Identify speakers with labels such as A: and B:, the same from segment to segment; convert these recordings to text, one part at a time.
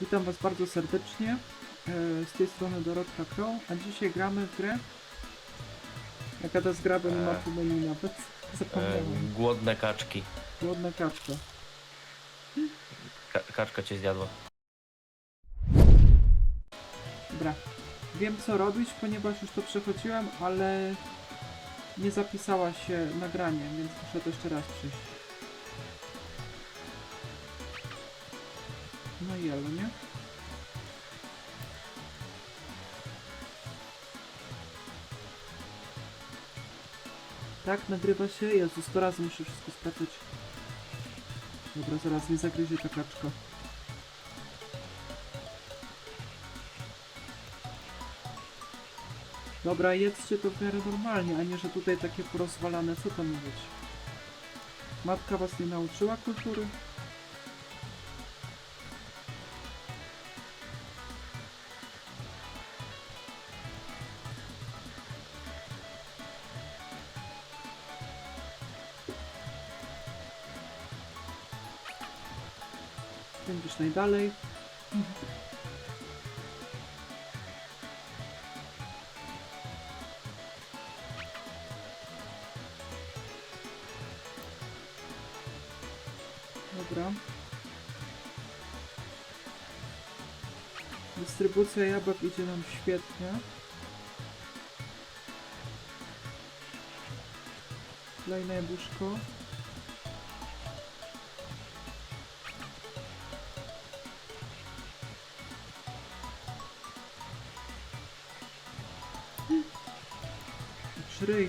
A: Witam Was bardzo serdecznie. e, Z tej strony Dorotka Crow, a dzisiaj gramy w grę. Jaka to jest gra, bo nie ma
B: E.
A: tu menu nawet.
B: E,
A: Zapomniałem.
B: głodne kaczki.
A: Głodna kaczka.
B: Ka kaczka cię zjadła.
A: Dobra. Wiem co robić, ponieważ już to przechodziłem, ale nie zapisała się nagranie, więc muszę to jeszcze raz nie? Tak, nagrywa się. Jezus, to razy muszę wszystko sprawdzić. Dobra, zaraz nie zagryzie ta kaczka. Dobra, jedzcie to w miarę normalnie, a nie, że tutaj takie porozwalane. Co to być? Matka was nie nauczyła kultury? Będziesz najdalej. Dobra. Dystrybucja jabłek idzie nam świetnie. Kolejne jabłuszko. Szryj.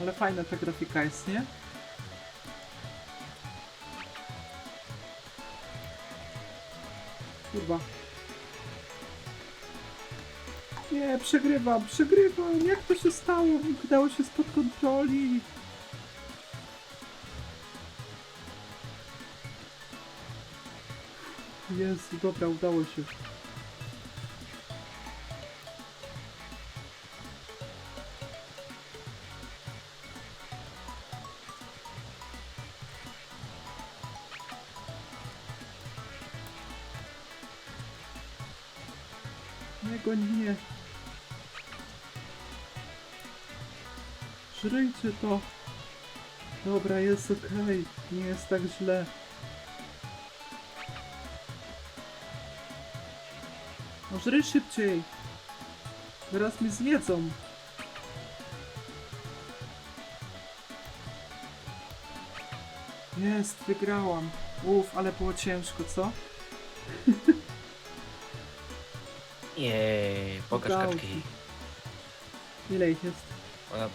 A: Ale fajna ta grafika jest, nie? Kurwa. Nie, przegrywam, przegrywam. Jak to się stało? Wydało się spod kontroli. Jezu, dobra, udało się. Nie goń mnie. Żryjcie to. Dobra, jest okej. Nie jest tak źle. No żryj szybciej. Teraz mnie zjedzą. Jest, wygrałam. Uff, ale było ciężko, co?
B: Jej, pokaż
A: Udało
B: kaczki.
A: Ile ich jest?
B: Ona...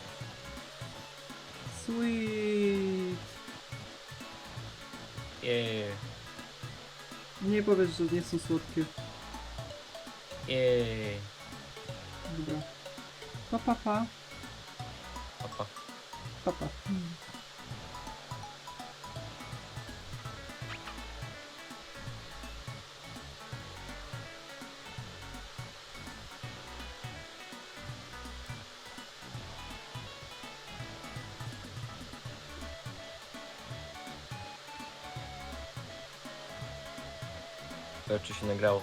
A: Sweet.
B: Jej,
A: Nie powiesz, że nie są słodkie.
B: jej.
A: Dobra. Pa, pa, pa.
B: Opa.
A: pa, pa.
B: Czy się nagrało.